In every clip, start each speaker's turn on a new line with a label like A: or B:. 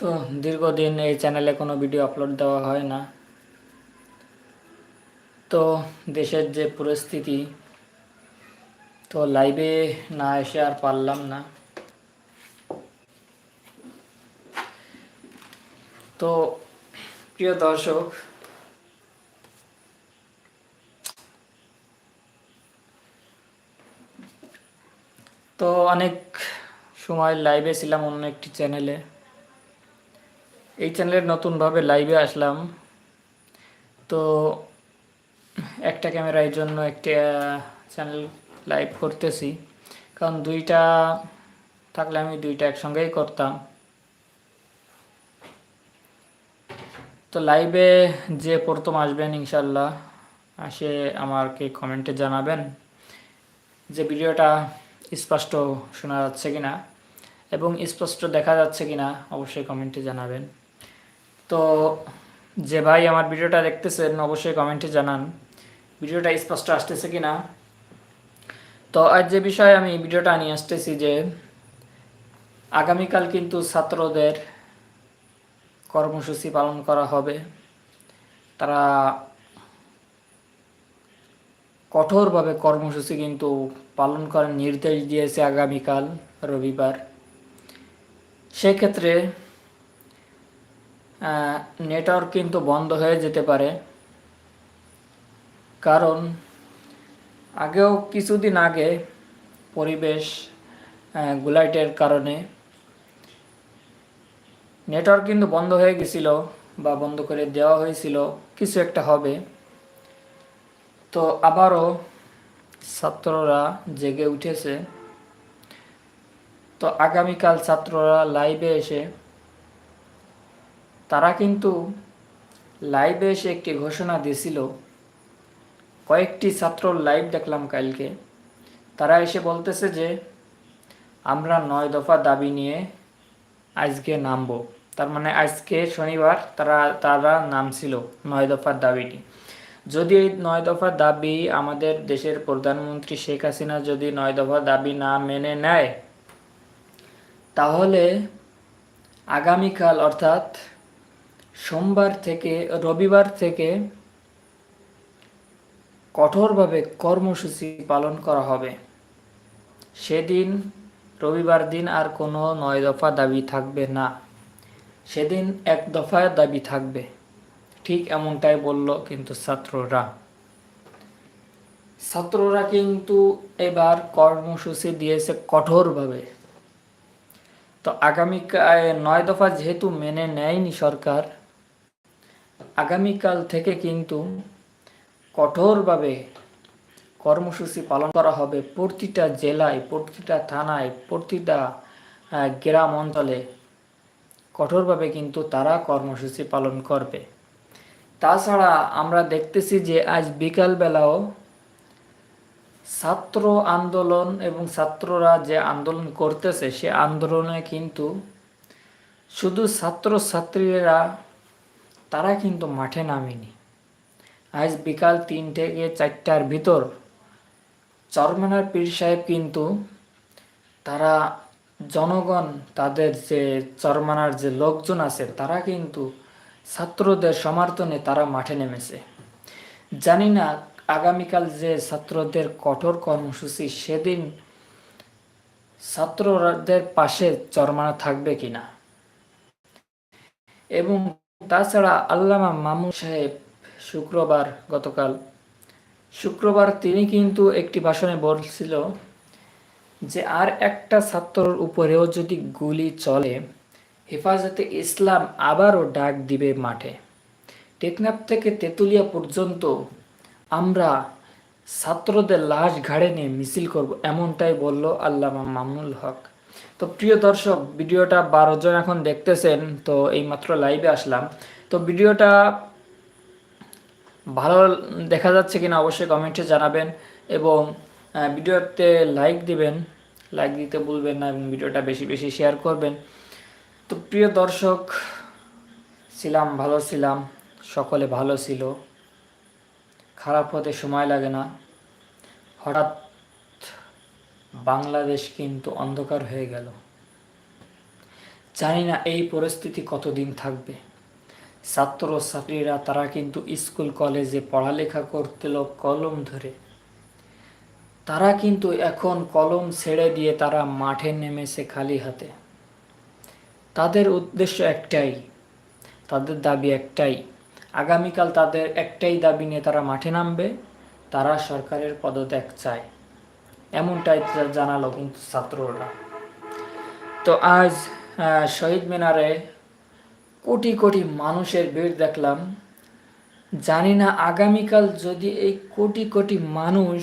A: তো দীর্ঘদিন এই চ্যানেলে কোনো ভিডিও আপলোড দেওয়া হয় না। তো দেশের যে পরিস্থিতি, তো লাইভে না এসে আর পারলাম না। তো প্রিয় দর্শক, তো অনেক সময় লাইভে ছিলাম অন্য একটি চ্যানেলে এই চ্যানেলে নতুনভাবে লাইভে আসলাম। তো একটা ক্যামেরার জন্য একটা চ্যানেল লাইভ করতেছি। কারণ দুইটা থাকলে আমি দুইটা একসঙ্গেই করতাম। তো লাইভে যে প্রথম আসবেন ইনশাল্লাহ আসে আমাকে কমেন্টে জানাবেন যে ভিডিওটা স্পষ্ট শোনা যাচ্ছে কিনা এবং স্পষ্ট দেখা যাচ্ছে কিনা অবশ্যই কমেন্টে জানাবেন। তো যে ভাই আমার ভিডিওটা দেখতেছেন, অবশ্যই কমেন্টে জানান। ভিডিওটা স্পষ্ট আসতেছে কিনা? তো আজ যে বিষয়ে আমি ভিডিওটা নিয়ে আসতেছি যে, আগামীকাল কিন্তু ছাত্রদের কর্মসূচি পালন করা হবে। তারা কঠোরভাবে কর্মসূচি কিন্তু পালন করার নির্দেশ দিয়েছে আগামীকাল, রবিবার। সেক্ষেত্রে নেটওয়ার্ক কিন্তু বন্ধ হয়ে যেতে পারে। কারণ আগেও কিছুদিন আগে পরিবেশ গুলাইটের কারণে নেটওয়ার্ক কিন্তু বন্ধ হয়ে গেছিল বা বন্ধ করে দেওয়া হয়েছিল, কিছু একটা হবে। তো আবারও ছাত্ররা জেগে উঠেছে। তো আগামীকাল ছাত্ররা লাইভে এসে তারা কিন্তু লাইভে এসে একটি ঘোষণা দিয়েছিল কয়েকটি ছাত্র লাইভ দেখলাম কালকে। তারা এসে বলতেছে যে, আমরা নয় দফা দাবি নিয়ে আজকে নামবো। তার মানে আজকে শনিবার তারা তারা নামছিল নয় দফার দাবিটি। যদি এই নয় দফা দাবি আমাদের দেশের প্রধানমন্ত্রী শেখ হাসিনা যদি নয় দফা দাবি না মেনে নেয়, তাহলে আগামীকাল অর্থাৎ সোমবার থেকে, রবিবার থেকে কঠোরভাবে কর্মসূচি পালন করা হবে। সেদিন, রবিবার দিন আর কোনো নয় দফা দাবি থাকবে না। সেদিন এক দফায় দাবি থাকবে। ঠিক এমনটাই বলল কিন্তু ছাত্ররা। ছাত্ররা কিন্তু এবার কর্মসূচি দিয়েছে কঠোরভাবে। তো আগামী নয় দফা যেহেতু মেনে নেয়নি সরকার আগামীকাল থেকে কিন্তু কঠোরভাবে কর্মসূচি পালন করা হবে প্রতিটা জেলায়, প্রতিটা থানায়, প্রতিটা গ্রাম অঞ্চলে। কঠোরভাবে কিন্তু তারা কর্মসূচি পালন করবে। তাছাড়া আমরা দেখতেছি যে আজ বিকালবেলাও ছাত্র আন্দোলন এবং ছাত্ররা যে আন্দোলন করতেছে, সে আন্দোলনে কিন্তু শুধু ছাত্র ছাত্রীরা তারা কিন্তু মাঠে নামেনি। আজ বিকাল তিন থেকে চারটার ভিতর চরমানার পীর সাহেব কিন্তু তারা জনগণ, তাদের যে চরমানার যে লোকজন আছে, তারা কিন্তু ছাত্রদের সমর্থনে তারা মাঠে নেমেছে। জানি না আগামীকাল যে ছাত্রদের কঠোর কর্মসূচি, সেদিন ছাত্রদের পাশে চরমানা থাকবে কিনা। এবং তাছাড়া আল্লামা মামু সাহেব শুক্রবার গতকাল, শুক্রবার তিনি কিন্তু একটি ভাষণে বলছিল যে, আর একটা ছাত্রর উপরেও যদি গুলি চলে, হেফাজতে ইসলাম আবারও ডাক দিবে মাঠে। টেকনাফ থেকে তেতুলিয়া পর্যন্ত আমরা ছাত্রদের লাশ ঘাড়ে নিয়ে মিছিল করব। এমনটাই বলল আল্লামা মামুনুল হক। তো প্রিয় দর্শক, ভিডিওটা বারো জন এখন দেখতেছেন, তো এইমাত্র লাইভে আসলাম। তো ভিডিওটা ভালো দেখা যাচ্ছে কিনা অবশ্যই কমেন্টে জানাবেন এবং ভিডিওতে লাইক দিবেন। লাইক দিতে ভুলবেন না এবং ভিডিওটা বেশি বেশি শেয়ার করবেন। তো প্রিয় দর্শক, ছিলাম, ভালো ছিলাম, সকলে ভালো ছিল। খারাপ হতে সময় লাগে না। হঠাৎ বাংলাদেশ কিন্তু অন্ধকার হয়ে গেল। জানি না এই পরিস্থিতি কতদিন থাকবে। ছাত্র ছাত্রীরা, তারা কিন্তু স্কুল, কলেজে পড়ালেখা করতেল কলম ধরে। তারা কিন্তু এখন কলম ছেড়ে দিয়ে তারা মাঠে নেমেছে খালি হাতে। তাদের উদ্দেশ্য একটাই, তাদের দাবি একটাই, আগামীকাল তাদের একটাই দাবি নিয়ে তারা মাঠে নামবে। তারা সরকারের পদত্যাগ চায়। এমনটাই জানালো কিন্তু ছাত্ররা। তো আজ শহীদ মিনারে কোটি কোটি মানুষের ভিড় দেখলাম। জানি না আগামীকাল যদি এই কোটি কোটি মানুষ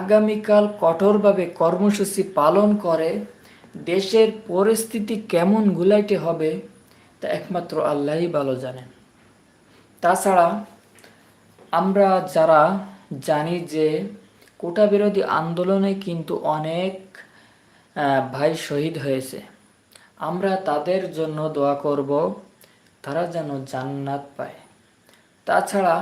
A: আগামীকাল কঠোরভাবে কর্মসূচি পালন করে, দেশের পরিস্থিতি কেমন গুলাইতে হবে তা একমাত্র আল্লাহই ভালো জানেন। তাছাড়া আমরা যারা জানি যে কোটা বিরোধী আন্দোলনে কিন্তু অনেক ভাই শহীদ হয়েছে। আমরা তাদের জন্য দোয়া করব, তারা যেন জান্নাত পায়। তাছাড়া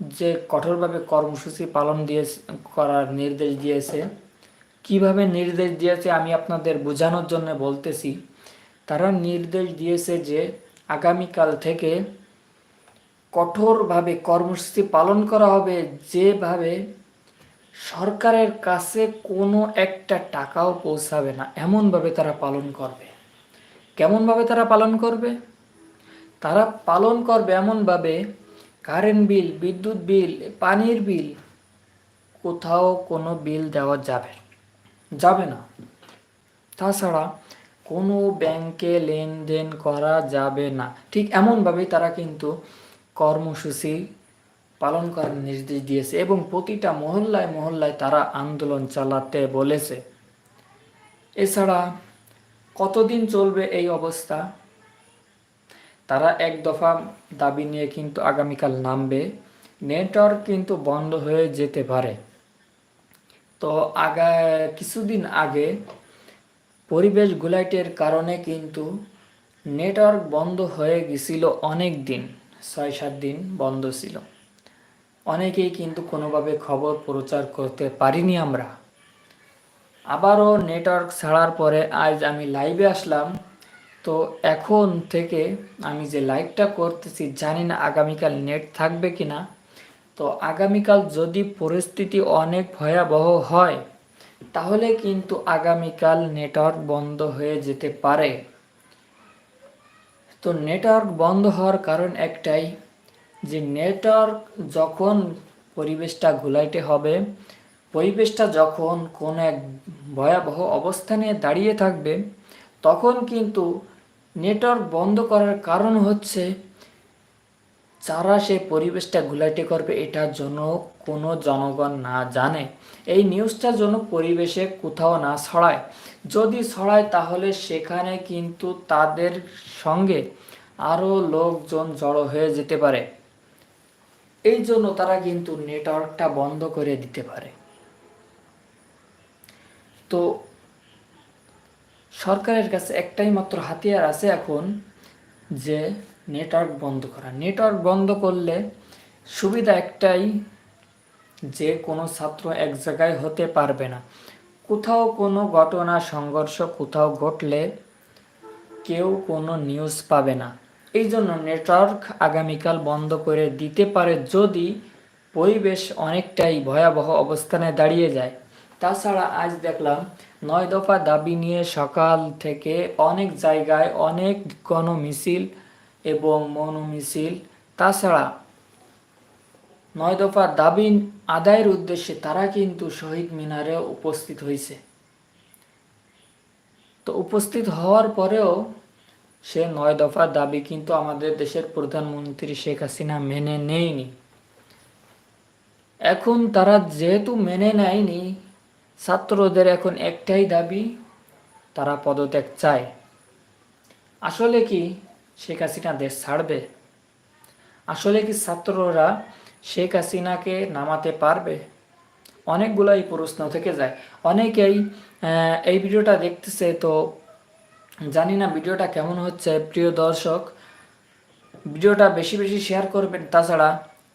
A: যে কঠোরভাবে কর্মসূচি পালন দিয়ে করার নির্দেশ দিয়েছে, কীভাবে নির্দেশ দিয়েছে আমি আপনাদের বোঝানোর জন্য বলতেছি। তারা নির্দেশ দিয়েছে যে আগামীকাল থেকে কঠোরভাবে কর্মসূচি পালন করা হবে, যেভাবে সরকারের কাছে কোনো একটা টাকাও পৌঁছাবে না, এমনভাবে তারা পালন করবে। কেমনভাবে তারা পালন করবে? তারা পালন করবে এমনভাবে কারেন্ট বিল, বিদ্যুৎ বিল, পানির বিল, কোথাও কোনো বিল দেওয়া যাবে যাবে না। তাছাড়া কোনো ব্যাংকে লেনদেন করা যাবে না। ঠিক এমনভাবেই তারা কিন্তু কর্মসূচি পালন করার নির্দেশ দিয়েছে এবং প্রতিটা মহল্লায় মহল্লায় তারা আন্দোলন চালাতে বলেছে। এছাড়া কতদিন চলবে এই অবস্থা? তারা এক দফা দাবি নিয়ে কিন্তু আগামীকাল নামবে। নেটওয়ার্ক কিন্তু বন্ধ হয়ে যেতে পারে। তো আগা, কিছুদিন আগে পরিবেশ গুলাইটের কারণে কিন্তু নেটওয়ার্ক বন্ধ হয়ে গেছিল অনেক দিন ছয় সাত দিন বন্ধ ছিল। অনেকেই কিন্তু কোনোভাবে খবর প্রচার করতে পারিনি আমরা। আবারও নেটওয়ার্ক ছাড়ার পরে আজ আমি লাইভে আসলাম। তো এখন থেকে আমি যে লাইভটা করতেছি, জানি না আগামীকাল নেট থাকবে কি না তো আগামীকাল যদি পরিস্থিতি অনেক ভয়াবহ হয়, তাহলে কিন্তু আগামীকাল নেটওয়ার্ক বন্ধ হয়ে যেতে পারে। তো নেটওয়ার্ক বন্ধ হওয়ার কারণ একটাই, যে নেটওয়ার্ক যখন পরিবেশটা ঘুলাইতে হবে, পরিবেশটা যখন কোন এক ভয়াবহ অবস্থানে দাঁড়িয়ে থাকবে, তখন কিন্তু নেটওয়ার্ক বন্ধ করার কারণ হচ্ছে যারা সেই পরিবেশটা ঘুলাইতে করবে, এটার জন্য কোনো জনগণ না জানে। এই নিউজটার জন্য পরিবেশে কোথাও না ছড়ায়। যদি ছড়ায়, তাহলে সেখানে কিন্তু তাদের সঙ্গে আরও লোকজন জড়ো হয়ে যেতে পারে। এই জন্য তারা কিন্তু নেটওয়ার্কটা বন্ধ করে দিতে পারে। তো সরকারের কাছে একটাই মাত্র হাতিয়ার আছে এখন, যে নেটওয়ার্ক বন্ধ করা। নেটওয়ার্ক বন্ধ করলে সুবিধা একটাই, যে কোনো ছাত্র এক জায়গায় হতে পারবে না। কোথাও কোনো ঘটনা, সংঘর্ষ কোথাও ঘটলে কেউ কোনো নিউজ পাবে না। এই জন্য নেটওয়ার্ক আগামীকাল বন্ধ করে দিতে পারে যদি পরিবেশ অনেকটাই ভয়াবহ অবস্থানে দাঁড়িয়ে যায়। তাছাড়া আজ দেখলাম নয় দফা দাবি নিয়ে সকাল থেকে অনেক জায়গায় অনেক গণমিছিল এবং মৌন মিছিল তাছাড়া নয় দফা দাবি আদায়ের উদ্দেশ্যে তারা কিন্তু শহীদ মিনারে উপস্থিত হয়েছে। তো উপস্থিত হওয়ার পরেও সে নয় দফা দাবি কিন্তু আমাদের দেশের প্রধানমন্ত্রী শেখ হাসিনা মেনে নেয়নি। এখন তারা যেহেতু মেনে নেয়নি, ছাত্রদের এখন একটাই দাবি, তারা পদত্যাগ চায়। আসলে কি? শেখ হাসিনা দেশ ছাড়বে? আসলে কি ছাত্ররা শেখ হাসিনাকে নামাতে পারবে? অনেকগুলাই প্রশ্ন থেকে যায়। অনেকেই এই ভিডিওটা দেখতেছে, তো জানি না ভিডিওটা কেমন হচ্ছে, প্রিয় দর্শক। ভিডিওটা বেশি বেশি শেয়ার করবেন। তাছাড়া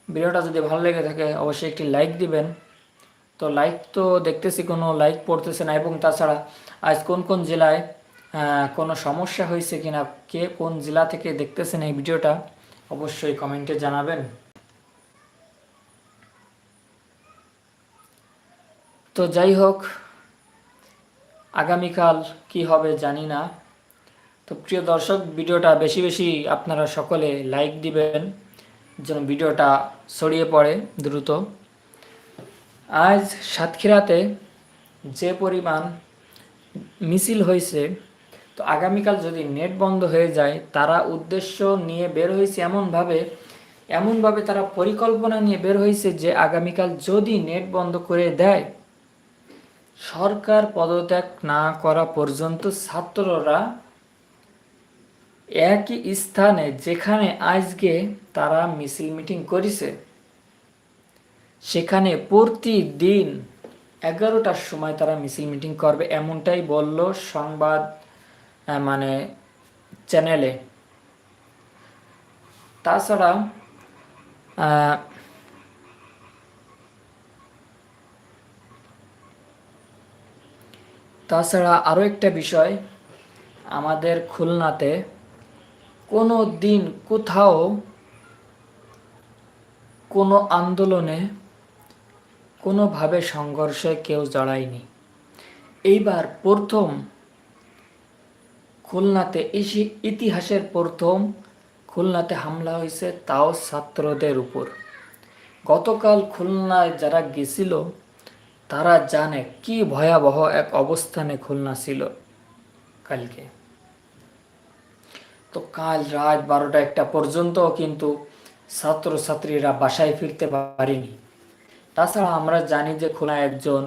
A: ভিডিওটা যদি ভালো লেগে থাকে, অবশ্যই একটি লাইক দিবেন। তো লাইক তো দেখতেছি, কোনো লাইক পড়তেছে না। এবং তাছাড়া আজ কোন কোন জেলায় কোনো সমস্যা হয়েছে কিনা, কে কোন জেলা থেকে দেখতেছেন এই ভিডিওটা, অবশ্যই কমেন্টে জানাবেন। তো যাই হোক, আগামীকাল কি হবে জানি না। তো প্রিয় দর্শক, ভিডিওটা বেশি বেশি আপনারা সকলে লাইক দিবেন, যেন ভিডিওটা ছড়িয়ে পড়ে দ্রুত। আজ সাতক্ষীরাতে যে পরিমাণ মিছিল হয়েছে তো আগামীকাল যদি নেট বন্ধ হয়ে যায়, তারা উদ্দেশ্য নিয়ে বের হয়েছে এমনভাবে এমনভাবে তারা পরিকল্পনা নিয়ে বের হয়েছে যে আগামীকাল যদি নেট বন্ধ করে দেয়, সরকার পদত্যাগ না করা পর্যন্ত ছাত্ররা একই স্থানে যেখানে আজকে তারা মিছিল মিটিং করেছে, সেখানে প্রতিদিন এগারোটার সময় তারা মিছিল মিটিং করবে, এমনটাই বলল সংবাদ মানে চ্যানেলে তাছাড়া আহ, তাছাড়া আরও একটা বিষয় আমাদের খুলনাতে কোনো দিন কোথাও কোনো আন্দোলনে কোনোভাবে সংঘর্ষে কেউ জড়ায়নি। এইবার প্রথম খুলনাতে এসে ইতিহাসের প্রথম খুলনাতে হামলা হয়েছে, তাও ছাত্রদের উপর। গতকাল খুলনায় যারা গেছিল, তারা জানে কি ভয়াবহ এক অবস্থানে খুলনা ছিল কালকে। তো কাল রাত বারোটা একটা পর্যন্ত কিন্তু ছাত্রছাত্রীরা বাসায় ফিরতে পারেনি। তাছাড়া আমরা জানি যে খুলনা একজন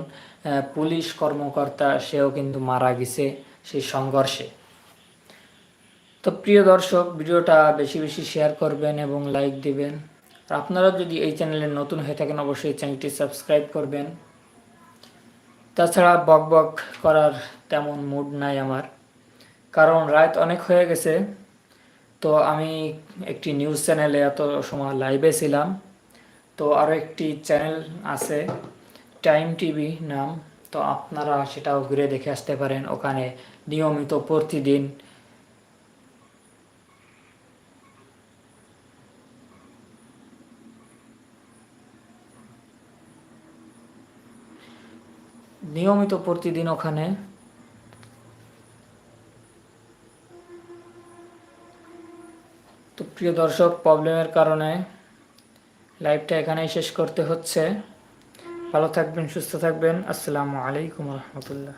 A: পুলিশ কর্মকর্তা, সেও কিন্তু মারা গেছে সেই সংঘর্ষে। তো প্রিয় দর্শক, ভিডিওটা বেশি বেশি শেয়ার করবেন এবং লাইক দিবেন। আর আপনারা যদি এই চ্যানেলে নতুন হয়ে থাকেন, অবশ্যই চ্যানেলটি সাবস্ক্রাইব করবেন। তাছাড়া বক বক করার তেমন মুড নাই আমার। কারণ রাত অনেক হয়ে গেছে, তো আমি একটি নিউজ চ্যানেলে এত সময় লাইভে ছিলাম। তো আরও একটি চ্যানেল আছে টাইম টিভি নাম। তো আপনারা সেটাও ঘুরে দেখে আসতে পারেন। ওখানে নিয়মিত প্রতিদিন নিয়মিত প্রতিদিন ওখানে। তো প্রিয় দর্শক প্রবলেমের কারণে লাইভটা এখানেই শেষ করতে হচ্ছে। ভালো থাকবেন, সুস্থ থাকবেন। আসসালামু আলাইকুম রহমতুল্লাহ।